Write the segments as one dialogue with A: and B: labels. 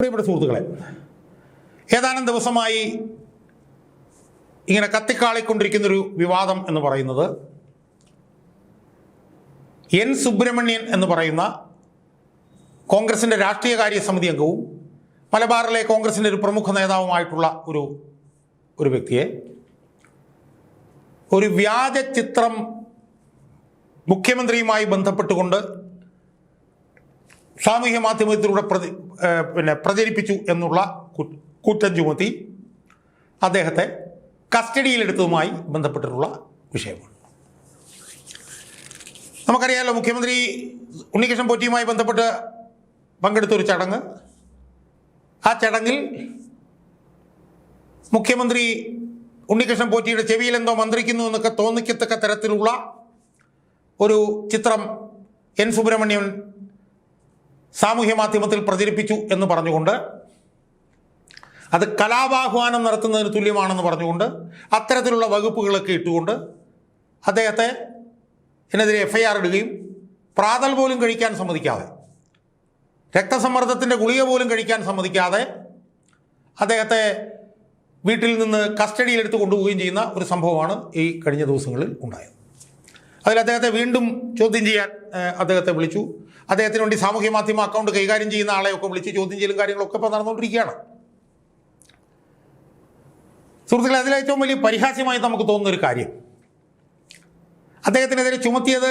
A: പ്രിയപ്പെട്ട സുഹൃത്തുക്കളെ ഏതാനും ദിവസമായി ഇങ്ങനെ കത്തിക്കാളിക്കൊണ്ടിരിക്കുന്നൊരു വിവാദം എന്ന് പറയുന്നത് എൻ സുബ്രഹ്മണ്യൻ എന്ന് പറയുന്ന കോൺഗ്രസിന്റെ രാഷ്ട്രീയകാര്യ സമിതി അംഗവും മലബാറിലെ കോൺഗ്രസിന്റെ ഒരു പ്രമുഖ നേതാവുമായിട്ടുള്ള ഒരു ഒരു വ്യക്തിയെ ഒരു വ്യാജ ചിത്രം മുഖ്യമന്ത്രിയുമായി ബന്ധപ്പെട്ടുകൊണ്ട് സാമൂഹ്യ മാധ്യമത്തിലൂടെ പ്രതി പിന്നെ പ്രചരിപ്പിച്ചു എന്നുള്ള കുറ്റം ചുമത്തി അദ്ദേഹത്തെ കസ്റ്റഡിയിലെടുത്തതുമായി ബന്ധപ്പെട്ടിട്ടുള്ള വിഷയമാണ്. നമുക്കറിയാമല്ലോ മുഖ്യമന്ത്രി ഉണ്ണികൃഷ്ണൻ പോറ്റിയുമായി ബന്ധപ്പെട്ട് പങ്കെടുത്തൊരു ചടങ്ങ്. ആ ചടങ്ങിൽ മുഖ്യമന്ത്രി ഉണ്ണികൃഷ്ണൻ പോറ്റിയുടെ ചെവിയിൽ എന്തോ മന്ത്രിക്കുന്നു എന്നൊക്കെ തോന്നിക്കത്തക്ക തരത്തിലുള്ള ഒരു ചിത്രം എൻ സുബ്രഹ്മണ്യൻ സാമൂഹ്യ മാധ്യമത്തിൽ പ്രചരിപ്പിച്ചു എന്ന് പറഞ്ഞുകൊണ്ട് അത് കലാപാഹ്വാനം നടത്തുന്നതിന് തുല്യമാണെന്ന് പറഞ്ഞുകൊണ്ട് അത്തരത്തിലുള്ള വകുപ്പുകളൊക്കെ ഇട്ടുകൊണ്ട് അദ്ദേഹത്തെ എന്നെതിരെ എഫ് ഐ ആർ ഇടുകയും പ്രാതൽ പോലും കഴിക്കാൻ സമ്മതിക്കാതെ രക്തസമ്മർദ്ദത്തിന്റെ ഗുളിക പോലും കഴിക്കാൻ സമ്മതിക്കാതെ അദ്ദേഹത്തെ വീട്ടിൽ നിന്ന് കസ്റ്റഡിയിലെടുത്ത് കൊണ്ടുപോവുകയും ചെയ്യുന്ന ഒരു സംഭവമാണ് ഈ കഴിഞ്ഞ ദിവസങ്ങളിൽ ഉണ്ടായത്. അതിൽ അദ്ദേഹത്തെ വീണ്ടും ചോദ്യം ചെയ്യാൻ അദ്ദേഹത്തെ വിളിച്ചു. അദ്ദേഹത്തിന് വേണ്ടി സാമൂഹ്യ മാധ്യമ അക്കൗണ്ട് കൈകാര്യം ചെയ്യുന്ന ആളെയൊക്കെ വിളിച്ച് ചോദ്യം ചെയ്യലും കാര്യങ്ങളൊക്കെ ഇപ്പോൾ നടന്നുകൊണ്ടിരിക്കുകയാണ്. സുഹൃത്തുക്കളെ അതിൽ ഏറ്റവും വലിയ പരിഹാസ്യമായി നമുക്ക് തോന്നുന്ന ഒരു കാര്യം. അദ്ദേഹത്തിനെതിരെ ചുമത്തിയത്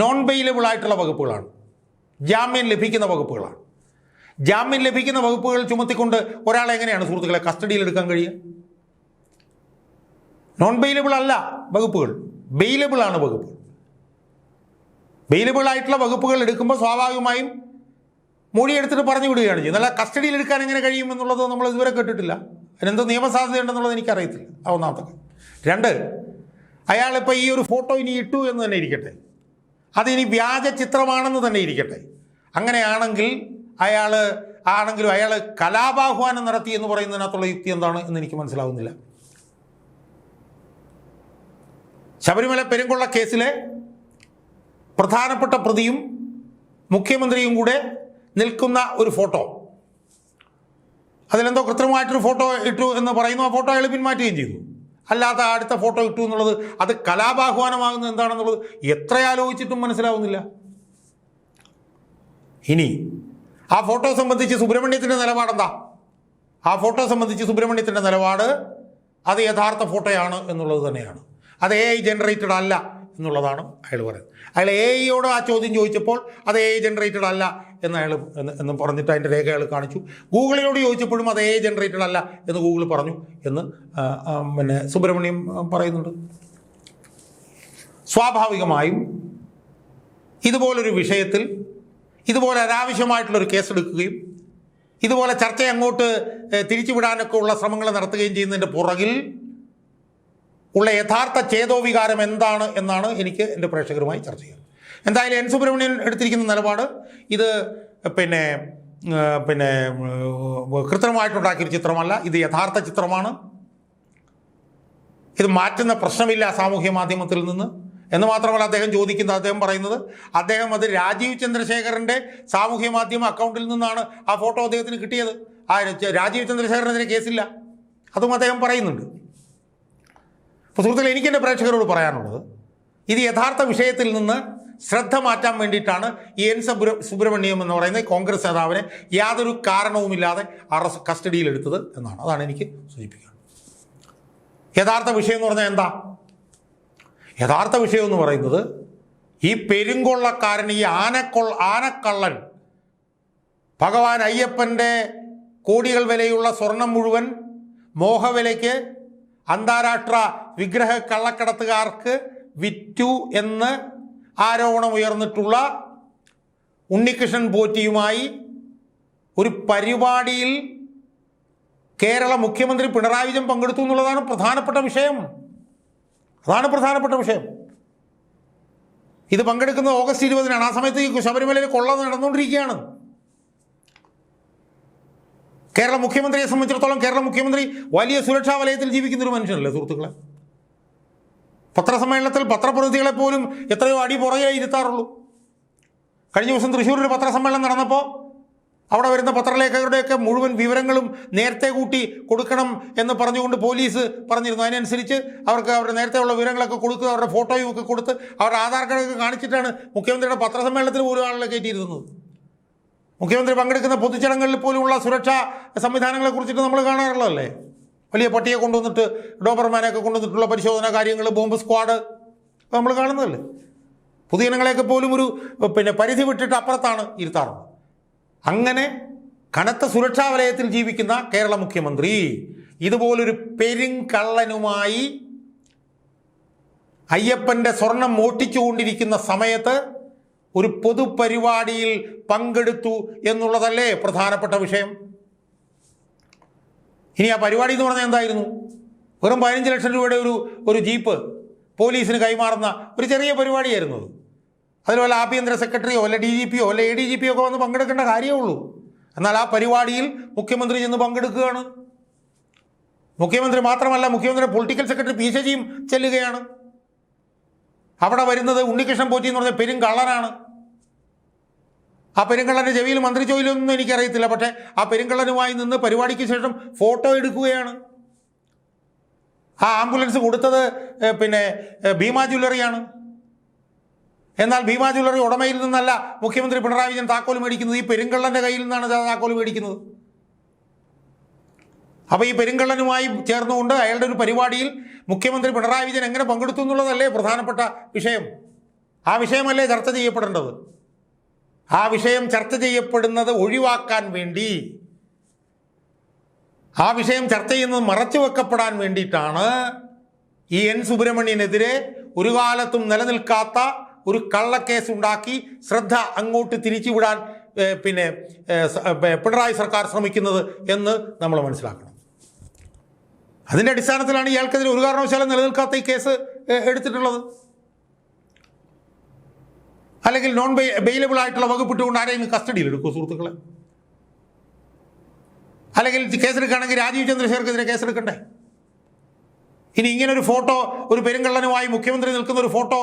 A: നോൺ ബെയിലബിൾ ആയിട്ടുള്ള വകുപ്പുകളാണ്. ജാമ്യം ലഭിക്കുന്ന വകുപ്പുകളാണ്. ജാമ്യം ലഭിക്കുന്ന വകുപ്പുകൾ ചുമത്തിക്കൊണ്ട് ഒരാളെ എങ്ങനെയാണ് സുഹൃത്തുക്കളെ കസ്റ്റഡിയിൽ എടുക്കാൻ കഴിയുക? നോൺ ബെയിലബിൾ അല്ല വകുപ്പുകൾ. ബെയിലബിൾ ആണ് ബെയിലബിൾ ആയിട്ടുള്ള വകുപ്പുകൾ എടുക്കുമ്പോൾ സ്വാഭാവികമായും മൊഴിയെടുത്തിട്ട് പറഞ്ഞു വിടുകയാണ് ചെയ്യുന്നത്. അല്ല കസ്റ്റഡിയിൽ എടുക്കാൻ എങ്ങനെ കഴിയും എന്നുള്ളത് നമ്മൾ ഇതുവരെ കേട്ടിട്ടില്ല. അതിനെന്തോ നിയമസാധ്യതയുണ്ടെന്നുള്ളത് എനിക്കറിയത്തില്ല. ഒന്നാമത്തെ. രണ്ട് അയാളിപ്പോൾ ഈ ഒരു ഫോട്ടോ ഇനി ഇട്ടു എന്ന് തന്നെ ഇരിക്കട്ടെ. അതിനി വ്യാജ ചിത്രമാണെന്ന് തന്നെ ഇരിക്കട്ടെ. അങ്ങനെയാണെങ്കിൽ അയാൾ ആണെങ്കിലും അയാൾ കലാപാഹ്വാനം നടത്തി എന്ന് പറയുന്നതിനകത്തുള്ള യുക്തി എന്താണ് എന്ന് എനിക്ക് മനസ്സിലാവുന്നില്ല. ശബരിമല പെരുങ്കൊള്ള കേസിലെ പ്രധാനപ്പെട്ട പ്രതിയും മുഖ്യമന്ത്രിയും കൂടെ നിൽക്കുന്ന ഒരു ഫോട്ടോ. അതിലെന്തോ കൃത്രിമമായിട്ടൊരു ഫോട്ടോ ഇട്ടു എന്ന് പറയുന്നു. ആ ഫോട്ടോ അയാൾ പിന്മാറ്റുകയും ചെയ്തു. അല്ലാത്ത അടുത്ത ഫോട്ടോ ഇട്ടു എന്നുള്ളത് അത് കലാപാഹ്വാനമാകുന്നത് എന്താണെന്നുള്ളത് എത്ര ആലോചിച്ചിട്ടും മനസ്സിലാവുന്നില്ല. ഇനി ആ ഫോട്ടോ സംബന്ധിച്ച് സുബ്രഹ്മണ്യത്തിന്റെ നിലപാടെന്താ? ആ ഫോട്ടോ സംബന്ധിച്ച് സുബ്രഹ്മണ്യത്തിന്റെ നിലപാട് അത് യഥാർത്ഥ ഫോട്ടോയാണ് എന്നുള്ളത് തന്നെയാണ്. അത് എ ഐ ജനറേറ്റഡ് അല്ല. എന്നുള്ളതാണ് അയാൾ പറയുന്നത്. അയാൾ എ ഐയോട് ആ ചോദ്യം ചോദിച്ചപ്പോൾ അത് എ ഐ ജനറേറ്റഡ് അല്ല എന്ന് അയാൾ എന്ന് പറഞ്ഞിട്ട് അതിന്റെ രേഖകൾ കാണിച്ചു. ഗൂഗിളിനോട് ചോദിച്ചപ്പോഴും അത് എ ഐ ജനറേറ്റഡ് അല്ല എന്ന് ഗൂഗിൾ പറഞ്ഞു എന്ന് പിന്നെ സുബ്രഹ്മണ്യം പറയുന്നുണ്ട്. സ്വാഭാവികമായും ഇതുപോലൊരു വിഷയത്തിൽ ഇതുപോലെ അനാവശ്യമായിട്ടുള്ളൊരു കേസെടുക്കുകയും ഇതുപോലെ ചർച്ച അങ്ങോട്ട് തിരിച്ചുവിടാനൊക്കെ ഉള്ള ശ്രമങ്ങൾ നടത്തുകയും ചെയ്യുന്നതിന്റെ പുറകിൽ ഉള്ള യഥാർത്ഥ ചേതോവികാരം എന്താണ് എന്നാണ് എനിക്ക് എന്റെ പ്രേക്ഷകരുമായി ചർച്ച ചെയ്യുന്നത് എന്തായാലും എൻ സുബ്രഹ്മണ്യൻ എടുത്തിരിക്കുന്ന നിലപാട് ഇത് പിന്നെ പിന്നെ കൃത്രിമമായിട്ടുണ്ടാക്കിയൊരു ചിത്രമല്ല. ഇത് യഥാർത്ഥ ചിത്രമാണ്. ഇത് മാറ്റുന്ന പ്രശ്നമില്ല സാമൂഹ്യ മാധ്യമത്തിൽ നിന്ന്. എന്ന് മാത്രമല്ല അദ്ദേഹം ചോദിക്കുന്നത് അദ്ദേഹം പറയുന്നത് അദ്ദേഹം അത് രാജീവ് ചന്ദ്രശേഖരന്റെ സാമൂഹ്യ മാധ്യമ അക്കൗണ്ടിൽ നിന്നാണ് ആ ഫോട്ടോ അദ്ദേഹത്തിന് കിട്ടിയത്. ആ രാജീവ് ചന്ദ്രശേഖരനെതിരെ കേസില്ല. അതും അദ്ദേഹം പറയുന്നുണ്ട്. അപ്പോൾ സുഹൃത്തുക്കളെ എനിക്കെന്റെ പ്രേക്ഷകരോട് പറയാനുള്ളത് ഇത് യഥാർത്ഥ വിഷയത്തിൽ നിന്ന് ശ്രദ്ധ മാറ്റാൻ വേണ്ടിയിട്ടാണ് എൻ സുബ്ര സുബ്രഹ്മണ്യം എന്ന് പറയുന്ന കോൺഗ്രസ് നേതാവിനെ യാതൊരു കാരണവുമില്ലാതെ അറസ്റ്റ് കസ്റ്റഡിയിൽ കസ്റ്റഡിയിലെടുത്തത് എന്നാണ്. അതാണ് എനിക്ക് സൂചിപ്പിക്കുന്നത് യഥാർത്ഥ വിഷയം എന്ന് പറഞ്ഞാൽ എന്താ? യഥാർത്ഥ വിഷയം എന്ന് പറയുന്നത് ഈ പെരുങ്കൊള്ളക്കാരൻ ഈ ആനക്കൊൾ ആനക്കള്ളൻ ഭഗവാൻ അയ്യപ്പന്റെ കോടികൾ വിലയുള്ള സ്വർണം മുഴുവൻ മോഹവിലയ്ക്ക് അന്താരാഷ്ട്ര വിഗ്രഹ കള്ളക്കടത്തുകാർക്ക് വിറ്റു എന്ന് ആരോപണം ഉയർന്നിട്ടുള്ള ഉണ്ണികൃഷ്ണൻ പോറ്റിയുമായി ഒരു പരിപാടിയിൽ കേരള മുഖ്യമന്ത്രി പിണറായി വിജയൻ പങ്കെടുത്തു എന്നുള്ളതാണ് പ്രധാനപ്പെട്ട വിഷയം. അതാണ് പ്രധാനപ്പെട്ട വിഷയം. ഇത് പങ്കെടുക്കുന്നത് ഓഗസ്റ്റ് ഇരുപതിനാണ്. ആ സമയത്ത് ശബരിമലയിൽ കൊള്ള നടന്നുകൊണ്ടിരിക്കുകയാണ്. കേരള മുഖ്യമന്ത്രിയെ സംബന്ധിച്ചിടത്തോളം കേരള മുഖ്യമന്ത്രി വലിയ സുരക്ഷാ വലയത്തിൽ ജീവിക്കുന്ന ഒരു മനുഷ്യനല്ലേ സുഹൃത്തുക്കളെ? പത്രസമ്മേളനത്തിൽ പത്രപ്രതിനിധികളെ പോലും എത്രയോ അടി പുറകെ ഇരുത്താറുള്ളൂ. കഴിഞ്ഞ ദിവസം തൃശ്ശൂരിൽ പത്രസമ്മേളനം നടന്നപ്പോൾ അവിടെ വരുന്ന പത്രലേഖകരുടെയൊക്കെ മുഴുവൻ വിവരങ്ങളും നേരത്തെ കൂട്ടി കൊടുക്കണം എന്ന് പറഞ്ഞുകൊണ്ട് പോലീസ് പറഞ്ഞിരുന്നു. അതിനനുസരിച്ച് അവർക്ക് അവരുടെ നേരത്തെയുള്ള വിവരങ്ങളൊക്കെ കൊടുത്ത് അവരുടെ ഫോട്ടോയും ഒക്കെ കൊടുത്ത് അവരുടെ ആധാർ കാർഡൊക്കെ കാണിച്ചിട്ടാണ് മുഖ്യമന്ത്രിയുടെ പത്രസമ്മേളനത്തിൽ പോലും ആളുകളെ കയറ്റിയിരുന്നത്. മുഖ്യമന്ത്രി പങ്കെടുക്കുന്ന പൊതുചടങ്ങുകളിൽ പോലുമുള്ള സുരക്ഷാ സംവിധാനങ്ങളെ കുറിച്ചിട്ട് നമ്മൾ കാണാറുള്ളതല്ലേ? വലിയ പട്ടിയെ കൊണ്ടുവന്നിട്ട് ഡോബർമാനെയൊക്കെ കൊണ്ടുവന്നിട്ടുള്ള പരിശോധന കാര്യങ്ങൾ ബോംബ് സ്ക്വാഡ് നമ്മൾ കാണുന്നതല്ലേ? പൊതുജനങ്ങളെയൊക്കെ പോലും ഒരു പിന്നെ പരിധി വിട്ടിട്ട് അപ്പുറത്താണ് ഇരുത്താറുള്ളത്. അങ്ങനെ കനത്ത സുരക്ഷാ വലയത്തിൽ ജീവിക്കുന്ന കേരള മുഖ്യമന്ത്രി ഇതുപോലൊരു പെരുങ്കള്ളനുമായി അയ്യപ്പന്റെ സ്വർണം മോട്ടിച്ചുകൊണ്ടിരിക്കുന്ന സമയത്ത് ഒരു പൊതുപരിപാടിയിൽ പങ്കെടുത്തു എന്നുള്ളതല്ലേ പ്രധാനപ്പെട്ട വിഷയം? ഇനി ആ പരിപാടി എന്ന് പറഞ്ഞാൽ എന്തായിരുന്നു? വെറും പതിനഞ്ച് ലക്ഷം രൂപയുടെ ഒരു ഒരു ജീപ്പ് പോലീസിന് കൈമാറുന്ന ഒരു ചെറിയ പരിപാടിയായിരുന്നു അത്. അതിൽ വല്ല ആഭ്യന്തര സെക്രട്ടറിയോ അല്ല ഡി ജി പിയോ അല്ല എ ഡി ജി പിയോ ഒക്കെ വന്ന് പങ്കെടുക്കേണ്ട കാര്യമേ ഉള്ളൂ. എന്നാൽ ആ പരിപാടിയിൽ മുഖ്യമന്ത്രി ചെന്ന് പങ്കെടുക്കുകയാണ്. മുഖ്യമന്ത്രി മാത്രമല്ല മുഖ്യമന്ത്രി പൊളിറ്റിക്കൽ സെക്രട്ടറി പി ശശിയും ചെല്ലുകയാണ്. അവിടെ വരുന്നത് ഉണ്ണികൃഷ്ണൻ പോറ്റി എന്ന് പറഞ്ഞ പെരും കള്ളനാണ്. ആ പെരുങ്കള്ളന്റെ ചെവിയിൽ മന്ത്രി ചോദിലൊന്നും എനിക്കറിയത്തില്ല. പക്ഷേ ആ പെരുങ്കള്ളനുമായി നിന്ന് പരിപാടിക്ക് ശേഷം ഫോട്ടോ എടുക്കുകയാണ്. ആ ആംബുലൻസ് കൊടുത്തത് പിന്നെ ഭീമാ ജ്വല്ലറിയാണ്. എന്നാൽ ഭീമാ ജ്വല്ലറി ഉടമയിൽ നിന്നല്ല മുഖ്യമന്ത്രി പിണറായി വിജയൻ താക്കോൽ മേടിക്കുന്നത്. ഈ പെരുങ്കള്ളന്റെ കയ്യിൽ നിന്നാണ് താക്കോൽ മേടിക്കുന്നത്. അപ്പോൾ ഈ പെരുങ്കള്ളനുമായി ചേർന്നുകൊണ്ട് അയാളുടെ ഒരു പരിപാടിയിൽ മുഖ്യമന്ത്രി പിണറായി വിജയൻ എങ്ങനെ പങ്കെടുത്തു എന്നുള്ളതല്ലേ പ്രധാനപ്പെട്ട വിഷയം. ആ വിഷയമല്ലേ ചർച്ച ചെയ്യപ്പെടേണ്ടത്? ആ വിഷയം ചർച്ച ചെയ്യപ്പെടുന്നത് ഒഴിവാക്കാൻ വേണ്ടി. ആ വിഷയം ചർച്ച ചെയ്യുന്നത് മറച്ചു വെക്കപ്പെടാൻ വേണ്ടിയിട്ടാണ് ഈ എൻ സുബ്രഹ്മണ്യനെതിരെ ഒരു കാലത്തും നിലനിൽക്കാത്ത ഒരു കള്ളക്കേസ് ഉണ്ടാക്കി ശ്രദ്ധ അങ്ങോട്ട് തിരിച്ചുവിടാൻ പിന്നെ പിണറായി സർക്കാർ ശ്രമിക്കുന്നത് എന്ന് നമ്മൾ മനസ്സിലാക്കണം. അതിന്റെ അടിസ്ഥാനത്തിലാണ് ഇയാൾക്കെതിരെ ഒരു കാരണവശാലും നിലനിൽക്കാത്ത ഈ കേസ് എടുത്തിട്ടുള്ളത്. അല്ലെങ്കിൽ നോൺ ബെയിലബിൾ ആയിട്ടുള്ള വകുപ്പിട്ടുകൊണ്ട് ആരെങ്കിലും കസ്റ്റഡിയിൽ എടുക്കുമോ സുഹൃത്തുക്കളെ? അല്ലെങ്കിൽ കേസെടുക്കുകയാണെങ്കിൽ രാജീവ് ചന്ദ്രശേഖർക്കെതിരെ കേസെടുക്കണ്ടേ? ഇനി ഇങ്ങനെ ഒരു ഫോട്ടോ ഒരു പെരുങ്കള്ളനുമായി മുഖ്യമന്ത്രി നിൽക്കുന്ന ഒരു ഫോട്ടോ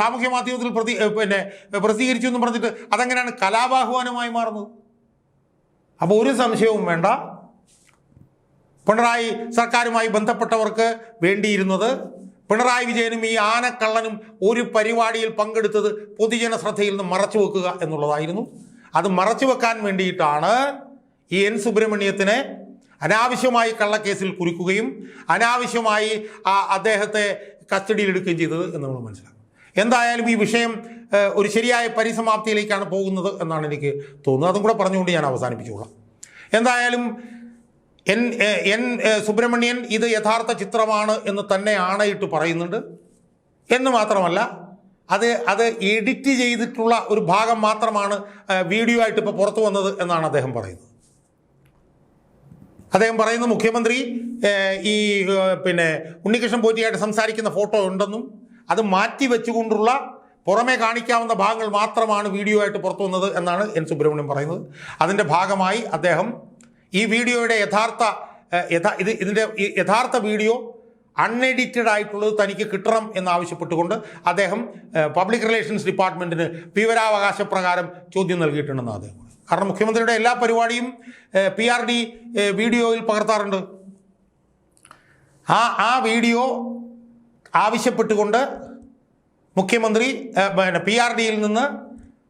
A: സാമൂഹ്യ മാധ്യമത്തിൽ പ്രതി പിന്നെ പ്രസിദ്ധീകരിച്ചു എന്ന് പറഞ്ഞിട്ട് അതെങ്ങനെയാണ് കലാബാഹ്വാനമായി മാറുന്നത്? അപ്പോൾ ഒരു സംശയവും വേണ്ട. പിണറായി സർക്കാരുമായി ബന്ധപ്പെട്ടവർക്ക് വേണ്ടിയിരുന്നത് പിണറായി വിജയനും ഈ ആനക്കള്ളനും ഒരു പരിപാടിയിൽ പങ്കെടുത്തത് പൊതുജന ശ്രദ്ധയിൽ നിന്ന് മറച്ചു വെക്കുക എന്നുള്ളതായിരുന്നു. അത് മറച്ചു വെക്കാൻ വേണ്ടിയിട്ടാണ് ഈ എൻ സുബ്രഹ്മണ്യത്തിനെ അനാവശ്യമായി കള്ളക്കേസിൽ കുരുക്കുകയും അനാവശ്യമായി ആ അദ്ദേഹത്തെ കസ്റ്റഡിയിൽ എടുക്കുകയും ചെയ്തത് എന്ന് നമ്മൾ മനസ്സിലാക്കും എന്തായാലും ഈ വിഷയം ഒരു ശരിയായ പരിസമാപ്തിയിലേക്കാണ് പോകുന്നത് എന്നാണ് എനിക്ക് തോന്നുന്നത്. അതും കൂടെ പറഞ്ഞുകൊണ്ട് ഞാൻ അവസാനിപ്പിച്ചോളാം എന്തായാലും എൻ എൻ സുബ്രഹ്മണ്യൻ ഇത് യഥാർത്ഥ ചിത്രമാണ് എന്ന് തന്നെ ആണയിട്ട് പറയുന്നുണ്ട്. എന്ന് മാത്രമല്ല അത് അത് എഡിറ്റ് ചെയ്തിട്ടുള്ള ഒരു ഭാഗം മാത്രമാണ് വീഡിയോ ആയിട്ട് ഇപ്പോൾ പുറത്തു വന്നത് എന്നാണ് അദ്ദേഹം പറയുന്നത്. അദ്ദേഹം പറയുന്നു മുഖ്യമന്ത്രി ഈ പിന്നെ ഉണ്ണികൃഷ്ണൻ പോറ്റിയായിട്ട് സംസാരിക്കുന്ന ഫോട്ടോ ഉണ്ടെന്നും അത് മാറ്റി വെച്ചുകൊണ്ടുള്ള പുറമേ കാണിക്കാവുന്ന ഭാഗങ്ങൾ മാത്രമാണ് വീഡിയോ ആയിട്ട് പുറത്തു വന്നത് എന്നാണ് എൻ സുബ്രഹ്മണ്യം പറയുന്നത്. അതിന്റെ ഭാഗമായി അദ്ദേഹം ഈ വീഡിയോയുടെ യഥാർത്ഥ യഥാ ഇത് ഇതിന്റെ യഥാർത്ഥ വീഡിയോ അൺഎഡിറ്റഡ് ആയിട്ടുള്ളത് തനിക്ക് കിട്ടണം എന്നാവശ്യപ്പെട്ടുകൊണ്ട് അദ്ദേഹം പബ്ലിക് റിലേഷൻസ് ഡിപ്പാർട്ട്മെന്റിന് വിവരാവകാശ പ്രകാരം ചോദ്യം നൽകിയിട്ടുണ്ടെന്ന് അദ്ദേഹം. കാരണം മുഖ്യമന്ത്രിയുടെ എല്ലാ പരിപാടിയും പി ആർ ഡി വീഡിയോയിൽ പകർത്താറുണ്ട് ആ ആ വീഡിയോ ആവശ്യപ്പെട്ടുകൊണ്ട് മുഖ്യമന്ത്രി പിന്നെ പി ആർ ഡിയിൽ നിന്ന്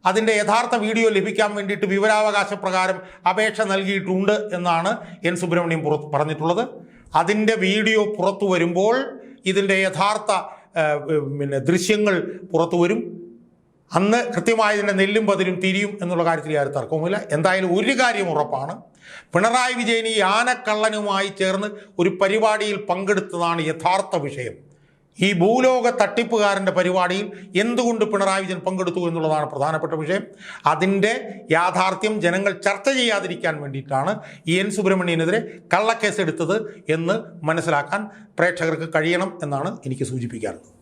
A: അതിന്റെ യഥാർത്ഥ വീഡിയോ ലഭിക്കാൻ വേണ്ടിയിട്ട് വിവരാവകാശ പ്രകാരം അപേക്ഷ നൽകിയിട്ടുണ്ട് എന്നാണ് എൻ സുബ്രഹ്മണ്യം പുറത്ത് പറഞ്ഞിട്ടുള്ളത്. അതിന്റെ വീഡിയോ പുറത്തു വരുമ്പോൾ ഇതിന്റെ യഥാർത്ഥ പിന്നെ ദൃശ്യങ്ങൾ പുറത്തു വരും. അന്ന് കൃത്യമായി ഇതിന്റെ നെല്ലും പതിരും തിരിയും എന്നുള്ള കാര്യത്തിൽ യാതൊരു തർക്കവുമില്ല. എന്തായാലും ഒരു കാര്യം ഉറപ്പാണ്. പിണറായി വിജയൻ ഈ ആനക്കള്ളനുമായി ചേർന്ന് ഒരു പരിപാടിയിൽ പങ്കെടുത്തതാണ് യഥാർത്ഥ വിഷയം. ഈ ഭൂലോക തട്ടിപ്പുകാരന്റെ പരിപാടിയിൽ എന്തുകൊണ്ട് പിണറായി വിജയൻ പങ്കെടുത്തു എന്നുള്ളതാണ് പ്രധാനപ്പെട്ട വിഷയം. അതിന്റെ യാഥാർത്ഥ്യം ജനങ്ങൾ ചർച്ച ചെയ്യാതിരിക്കാൻ വേണ്ടിയിട്ടാണ് ഈ എൻ സുബ്രഹ്മണ്യനെതിരെ കള്ളക്കേസ് എടുത്തത് എന്ന് മനസ്സിലാക്കാൻ പ്രേക്ഷകർക്ക് കഴിയണം എന്നാണ് എനിക്ക് സൂചിപ്പിക്കാറുള്ളത്